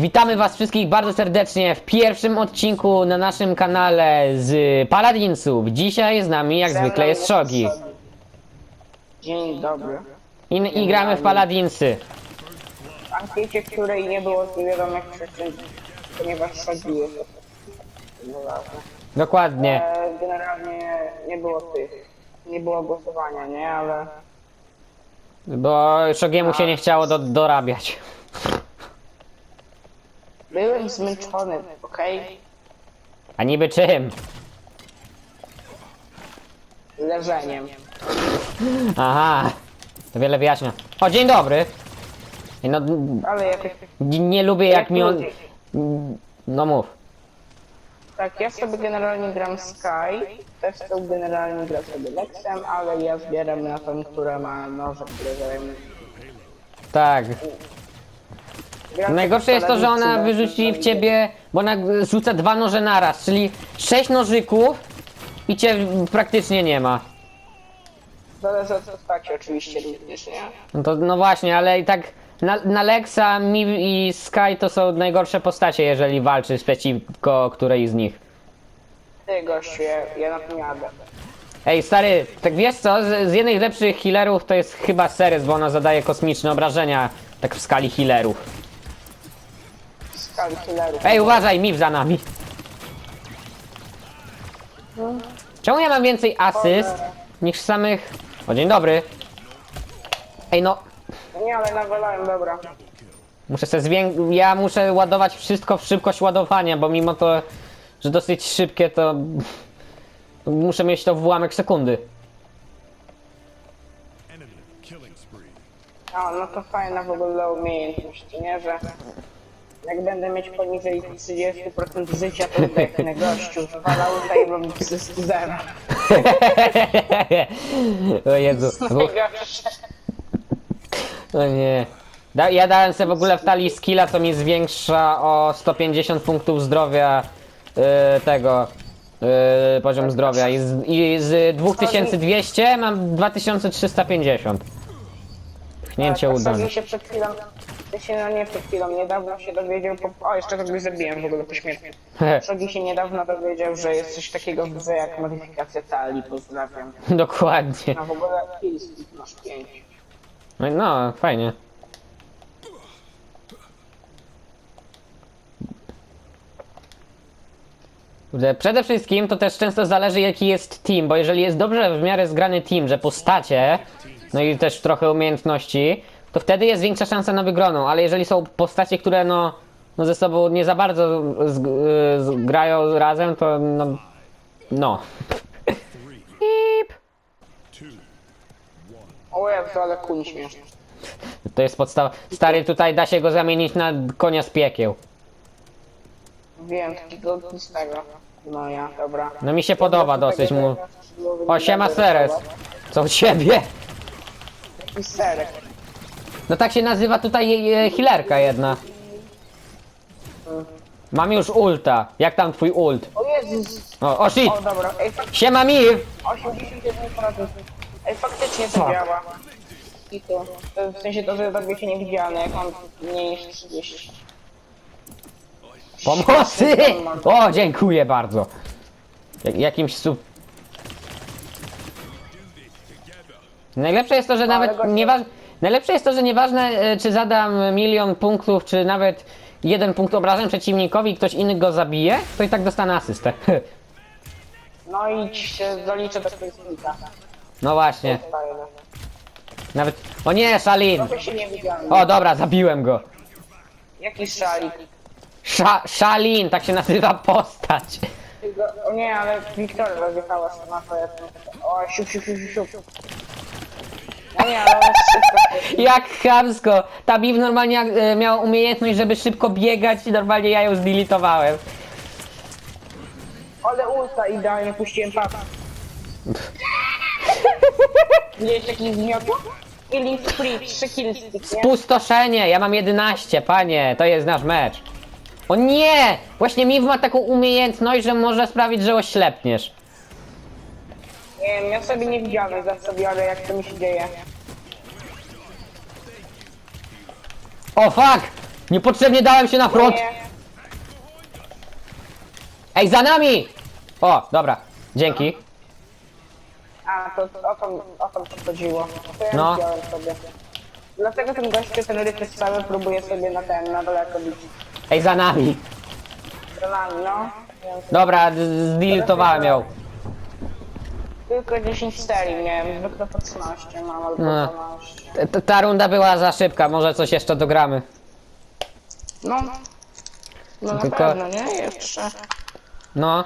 Witamy was wszystkich bardzo serdecznie w pierwszym odcinku na naszym kanale z Paladinsów. Dzisiaj z nami jak zwykle jest Shogi. Dzień dobry. I, I gramy w Paladinsy. W ankiecie, której nie było z niewiadomych przyczyn, ponieważ Shogi jest. Dokładnie. E, Generalnie nie było tych, nie było głosowania, nie? Ale Bo Shogiemu się nie chciało do, dorabiać. Byłem zmęczony, okej? A niby czym? Leżeniem. Aha. To wiele wyjaśnia. O, dzień dobry. No, Ale jakoś... n- nie lubię jak mi on... No mów. Tak, ja sobie generalnie gram Sky, też to generalnie gra sobie Lexem, ale ja zbieram na tą, która ma noże, które zajmują. Tak. Najgorsze jest to, że ona wyrzuci w ciebie, bo ona rzuca dwa noże naraz, czyli sześć nożyków i cię praktycznie nie ma. Zależy od postaci oczywiście również, nie? No to no właśnie, ale i tak na, na Lexa, Mi i Sky to są najgorsze postacie, jeżeli walczysz przeciwko której z nich. Ty gościu, ja, ja na tym jadę. Ej stary, tak wiesz co, z, z jednych lepszych healerów to jest chyba Ceres, bo ona zadaje kosmiczne obrażenia, tak w skali healerów. Skali killerów. Ej, uważaj, Miw za nami. Czemu ja mam więcej asyst niż samych... O, dzień dobry. Ej, no, Nie, ale nawalałem, dobra. muszę sobie zwię... Ja muszę ładować wszystko w szybkość ładowania, bo mimo to, że dosyć szybkie, to... Muszę mieć to w ułamek sekundy. Enemy killing spree. A, no to fajna w ogóle umiejętność, nie? Że jak będę mieć poniżej 30% życia, to zdechnę gościu. Zwalał tutaj mam zysk zero. o Jezu. O nie. Da, ja dałem sobie w ogóle w talii skilla, co mi zwiększa o 150 punktów zdrowia yy, tego yy, poziom zdrowia i z, i z 2200 mam 2350. Pchnięcie Tak, udane. Sogi się przed chwilą, to się no nie przed chwilą, niedawno się dowiedział, po, o jeszcze kogoś zabiłem w ogóle po śmierci. Sogi się niedawno dowiedział, że jest coś takiego w grze jak modyfikacja talii, pozdrawiam. Dokładnie. No w ogóle killstick masz 5. No, no, fajnie. Kurde, Przede wszystkim to też często zależy jaki jest team, bo jeżeli jest dobrze w miarę zgrany team, że postacie, no i też trochę umiejętności, to wtedy jest większa szansa na wygraną, ale jeżeli są postacie, które no, no ze sobą nie za bardzo z, z, grają razem, to no... No. Pip. O Jezu, ale kuń śmieszny. To jest podstawa. Stary, tutaj da się go zamienić na konia z piekieł. Wiem, takiego ognistego. No ja, dobra. No mi się podoba dosyć mu. O, siema Ceres. Co u ciebie? Serek. No tak się nazywa tutaj e, healerka jedna. Mam już ulta. Jak tam twój ult? O Jezus! O, o shit! O dobra, ej, fak- Siema Miw! 81%. Ej, faktycznie to działa. I to. to. W sensie to, że robię się niewidzialny, jak mam mniej niż 30. Pomocy! O, dziękuję bardzo. Jak, jakimś sub... Najlepsze jest to, że nawet gościu- nieważ... Najlepsze jest to, że nieważne e, czy zadam milion punktów, czy nawet jeden punkt obrażeń przeciwnikowi i ktoś inny go zabije, to i tak dostanę asystę. No i ci się zaliczę do Facebooka. No właśnie. Fajne. Nawet... O nie, Szalin! Się. O dobra, zabiłem go. Jaki szalik. Sza, Szalin, tak się nazywa postać. O nie, ale Wiktoria rozjechała sama to jest. O, siup, siup, siup, siup, siup. Nie, szybko. Jak chamsko. Ta Biv normalnie e, miała umiejętność, żeby szybko biegać i normalnie ja ją zdelitowałem. Ale ulta idealnie puściłem papa. Widziałeś jaki zmiotł? Killing spree, 3 killstick, nie? Pustoszenie, ja mam 11, panie, to jest nasz mecz. O nie! Właśnie Miv ma taką umiejętność, że może sprawić, że oślepniesz. Nie wiem, ja sobie nie widziałem za sobie, ale jak to mi się dzieje. O fuck! Niepotrzebnie dałem się na front! Ej, za nami! O, dobra, dzięki. A, to o to, o to to chodziło. To ja No. widziałem sobie. Dlatego ten gościu, ten rycerz cały próbuje sobie na ten, na daleko bić. Ej, za nami. Stronami, no. Dobra, z- zdilitowałem ją. Tylko 10 serii miałem, zwykle po 13 mam albo No. 12. T- t- Ta runda była za szybka, może coś jeszcze dogramy. No. No na Tylko- pewno, nie? Jeszcze. No,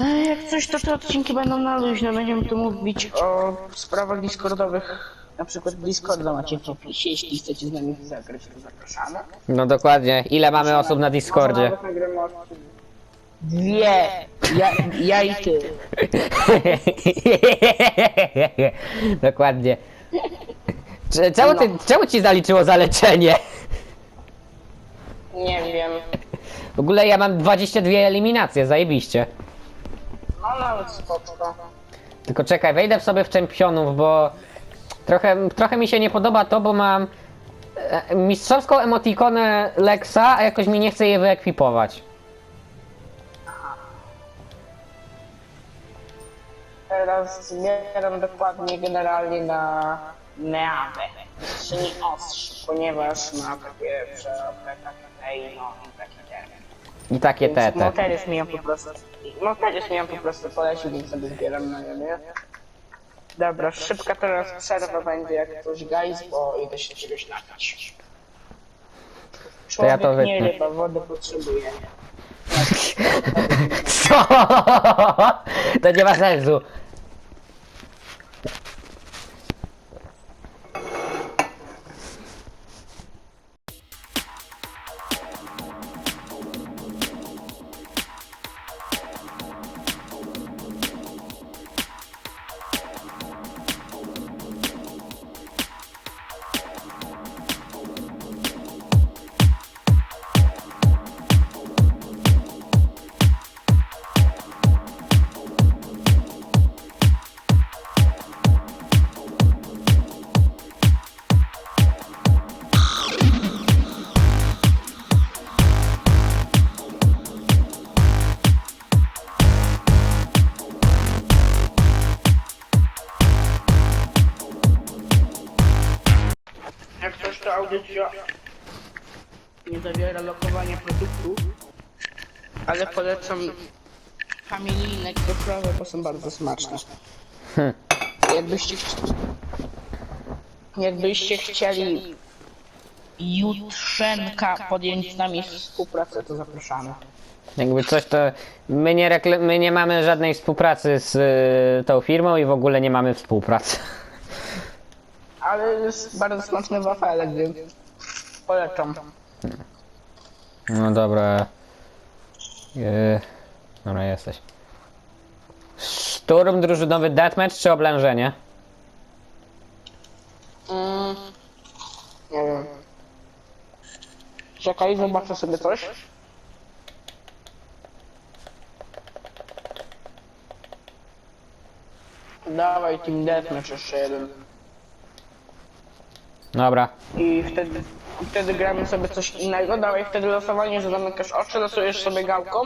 A jak coś, to te odcinki będą na luźno. Będziemy tu mówić o sprawach discordowych. Na przykład Discorda macie w opisie. Jeśli chcecie z nami zagrać, to zapraszamy. no dokładnie. Ile mamy osób na Discordzie? nawet nagramy odcinek. Dwie. Ja, ja i ty. Dokładnie. Cze- Czemu, ty, czemu ci zaliczyło zaleczenie? Nie wiem. W ogóle ja mam 22 eliminacje, zajebiście. No nawet spoczko. Tylko czekaj, wejdę w sobie w czempionów, bo trochę, trochę mi się nie podoba to, bo mam e, mistrzowską emotikonę Lexa, a jakoś mi nie chce je wyekwipować. Teraz zbieram dokładnie generalnie na Neave, czyli ostrz, ponieważ ma takie przeopeka i no i takie te. I takie te, te. Moteris mi ją po prostu, Moteris mi ją po prostu polecił, więc sobie zbieram na niebie. Dobra, szybka teraz przerwa będzie jak coś guys, bo idę się czegoś napić. To ja Człowiek to nie ryba, wodę potrzebuje. Co? To nie ma sensu. you. Nie zawiera lokowania produktu, ale polecam familijne krokowe, bo są bardzo smaczne. Jakbyście, chci- jakbyście chcieli jutrzenka podjąć z nami współpracę, to zapraszamy. Jakby coś to... My nie, my nie mamy żadnej współpracy z y, tą firmą i w ogóle nie mamy współpracy. Ale jest bardzo smaczny wafelek, więc polecam. No dobra. Yy, dobra, jesteś. Szturm drużynowy deathmatch czy oblężenie? Mm, nie wiem. Czekaj, zobaczę sobie coś. Dawaj Team Deathmatch jeszcze jeden. Dobra. I wtedy, wtedy gramy sobie coś innego. Dawaj wtedy losowanie, że zamykasz oczy, losujesz sobie gałką.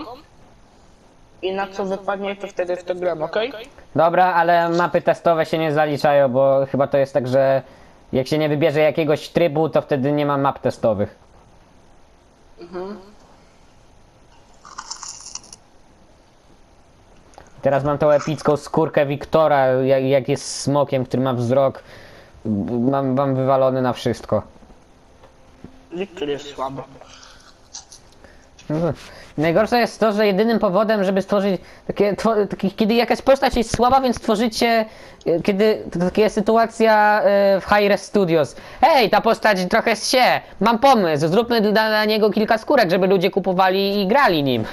I na co wypadnie, to wtedy w to gram, okej? Dobra, ale mapy testowe się nie zaliczają, bo chyba to jest tak, że jak się nie wybierze jakiegoś trybu, to wtedy nie ma map testowych. Teraz mam tą epicką skórkę Wiktora, jak, jak jest smokiem, który ma wzrok. Mam, mam wywalony na wszystko. Wiktor jest słaby. Mhm. Najgorsze jest to, że jedynym powodem, żeby stworzyć takie, two, takie kiedy jakaś postać jest słaba, więc tworzycie, e, kiedy to taka jest sytuacja e, w High Res Studios. Hej, ta postać trochę się, mam pomysł, zróbmy dla, dla niego kilka skórek, żeby ludzie kupowali i grali nim.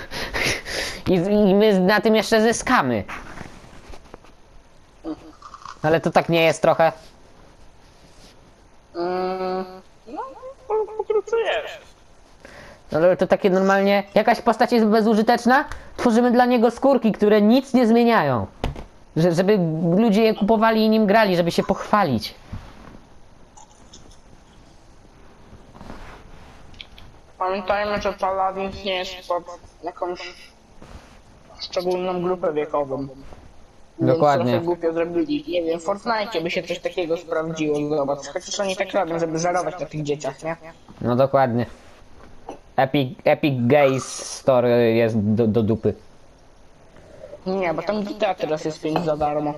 I, I my na tym jeszcze zyskamy. Ale to tak nie jest trochę. Mm, no, po- pokrótce jest. Ale to takie normalnie, jakaś postać jest bezużyteczna, tworzymy dla niego skórki, które nic nie zmieniają. Że, żeby ludzie je kupowali i nim grali, żeby się pochwalić. Pamiętajmy, że Paladins nie jest pod jakąś szczególną grupę wiekową. Dokładnie. Więc trochę głupio zrobili. Nie wiem, w Fortnite by się coś takiego sprawdziło, zobacz. Chociaż oni tak robią, żeby żerować na tych dzieciach, nie? No dokładnie. Epic, Epic Games Store jest do, do dupy. Nie, bo tam GTA teraz jest 5 za darmo.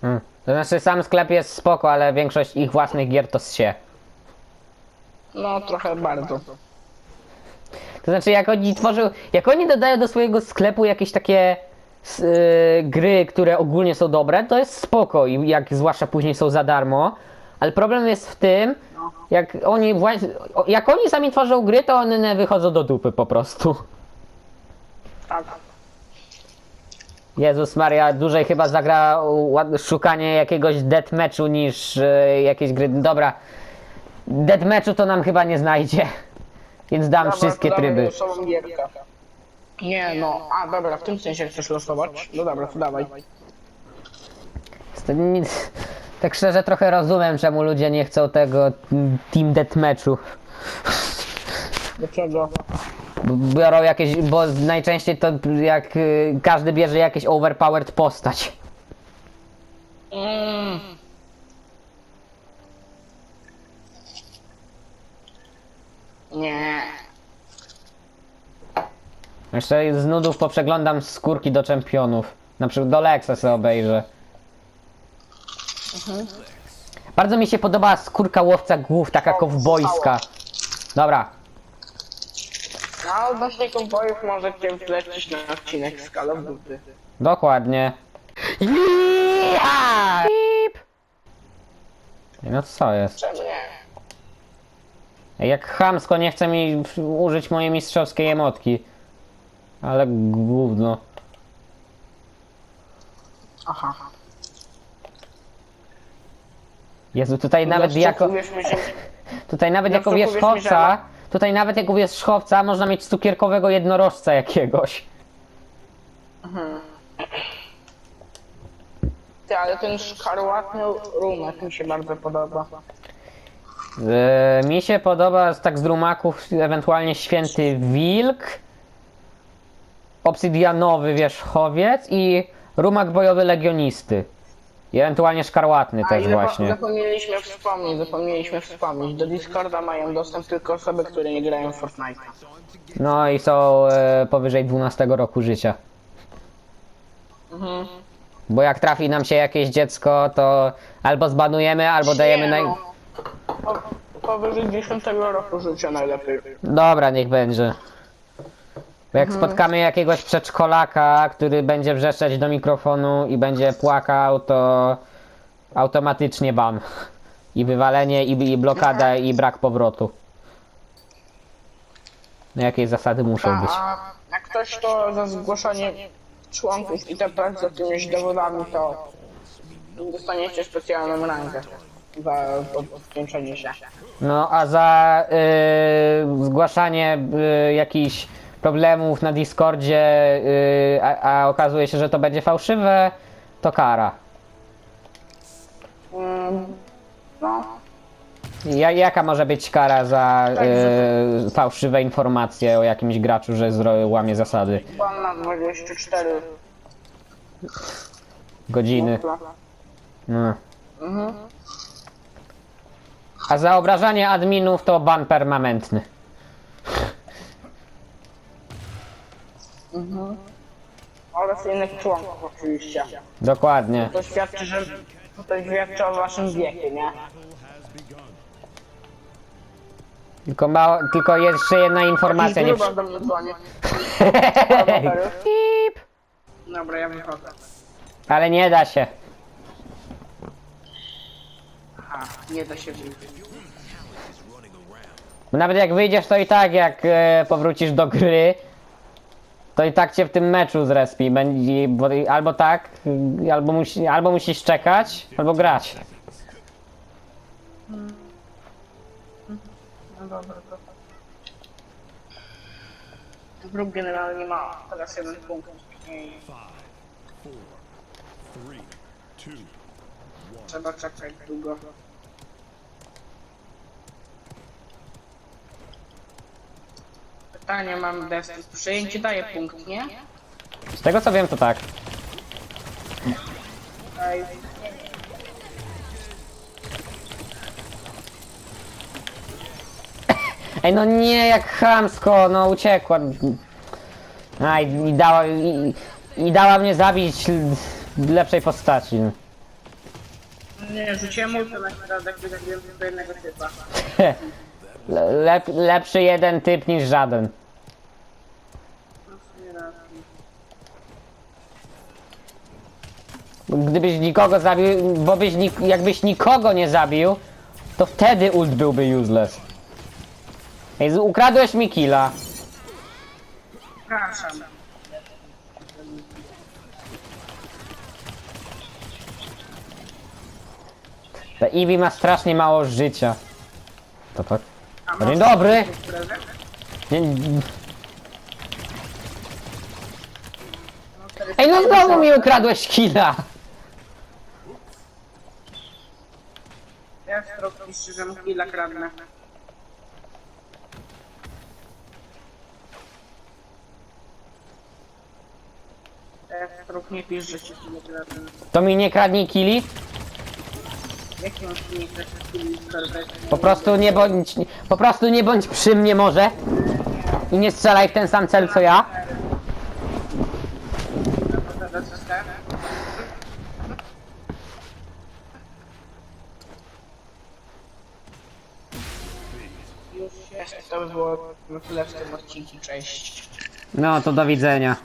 Hmm. To znaczy sam sklep jest spoko, ale większość ich własnych gier to się. No, trochę bardzo. To znaczy jak oni tworzą, jak oni dodają do swojego sklepu jakieś takie gry, które ogólnie są dobre, to jest spoko i jak zwłaszcza później są za darmo. Ale problem jest w tym, jak oni właśnie, jak oni sami tworzą gry, to one wychodzą do dupy po prostu. Tak. Jezus Maria, dłużej chyba zagra szukanie jakiegoś deathmatchu niż y, jakieś gry. Dobra, deathmatchu to nam chyba nie znajdzie. Więc dam Dobra, wszystkie tryby. Nie, no, a dobra, w tym sensie chcesz losować? No dobra, to dawaj. To nic- Tak szczerze trochę rozumiem, czemu ludzie nie chcą tego mm, Team Deathmatchu. Dlaczego? B- Biorą jakieś, bo najczęściej to jak y, każdy bierze jakieś overpowered postać. Mm. Nie. Jeszcze z nudów poprzeglądam skórki do czempionów. Na przykład do Lexa sobie obejrzę. Bardzo mi się podoba skórka łowca głów, taka kowbojska. Dobra, No, odnośnie kowbojów możecie wlecieć na odcinek z Call of Duty. dokładnie. Pip. No co jest? Czemu nie? Jak chamsko nie chce mi użyć mojej mistrzowskiej emotki. Ale gówno. Aha. Jezu, tutaj nawet Jeszcze jako... Tutaj nawet jako Jeszcze powiedzmy, wierzchowca, tutaj nawet jako wierzchowca można mieć cukierkowego jednorożca jakiegoś. Ty, ale ten szkarłatny rumek mi się bardzo podoba. Yy, mi się podoba z tak z rumaków ewentualnie święty wilk, obsydianowy wierzchowiec i rumak bojowy legionisty. I ewentualnie szkarłatny A też zapo- właśnie. zapomnieliśmy wspomnieć, zapomnieliśmy wspomnieć. Do Discorda mają dostęp tylko osoby, które nie grają w Fortnite. No i są e, powyżej 12 roku życia. Mhm. Bo jak trafi nam się jakieś dziecko, to albo zbanujemy, albo dajemy naj... no. Po, powyżej 10 roku życia najlepiej. Dobra, niech będzie. Bo jak spotkamy jakiegoś przedszkolaka, który będzie wrzeszczeć do mikrofonu i będzie płakał, to automatycznie ban. I wywalenie, i, i blokada, i brak powrotu. No jakie zasady muszą być? A jak ktoś to za zgłoszenie członków ITP z jakimiś dowodami, to dostaniecie specjalną rangę za podpięczenie się. No a za y, zgłaszanie y, jakichś problemów na Discordzie, y, a, a okazuje się, że to będzie fałszywe, to kara. Mm, no, Ja, jaka może być kara za Tak, y, fałszywe informacje o jakimś graczu, że zro, łamie zasady? pan na 24 Godziny. no. No. A za obrażanie adminów to ban permanentny. Oraz innych członków oczywiście. Dokładnie. To świadczy, że to świadczy o waszym wieku, nie? Tylko, mało, tylko jeszcze jedna informacja. Nie... Gruba do mnie dzwoni. Pip. Dobra, ja wychodzę. Ale nie da się. A, nie da się wyjść. Bo Nawet jak wyjdziesz, to i tak jak e, powrócisz do gry, to i tak cię w tym meczu zrespi. Będzie, bo, albo tak, albo, musi, albo musisz czekać, albo grać. No dobra, to... Wróg generalnie ma teraz jeden punkt. I trzeba czekać długo. Pytanie mam Destus. Przejęcie daje punkt, nie? Z tego co wiem, to tak. Ej, Ej, no nie, jak chamsko, no uciekła. A, i, i dała, i, i dała mnie zabić l- lepszej postaci. Nie, rzuciłem ulta na środek, wygrałem do jednego typa. Le, lep, lepszy jeden typ niż żaden. No w sumie racji. Gdybyś nikogo zabił, bo byś nik, jakbyś nikogo nie zabił, to wtedy ult byłby useless. Ej, ukradłeś mi killa. Przepraszam. Ta Eevee ma strasznie mało życia. To tak. A Dzień dobry. Nie, No, wtedy Ej, no znowu mi ukradłeś killa. Ja strok pisze, że mu chwila kradnę. Ja strok nie pisz, że się chwilę kradnę. To mi nie kradnij killi. Masz? Po prostu nie bądź, po prostu nie bądź przy mnie może. I nie strzelaj w ten sam cel co ja. Już to by było na tyle w tym odcinku, cześć. No to do widzenia.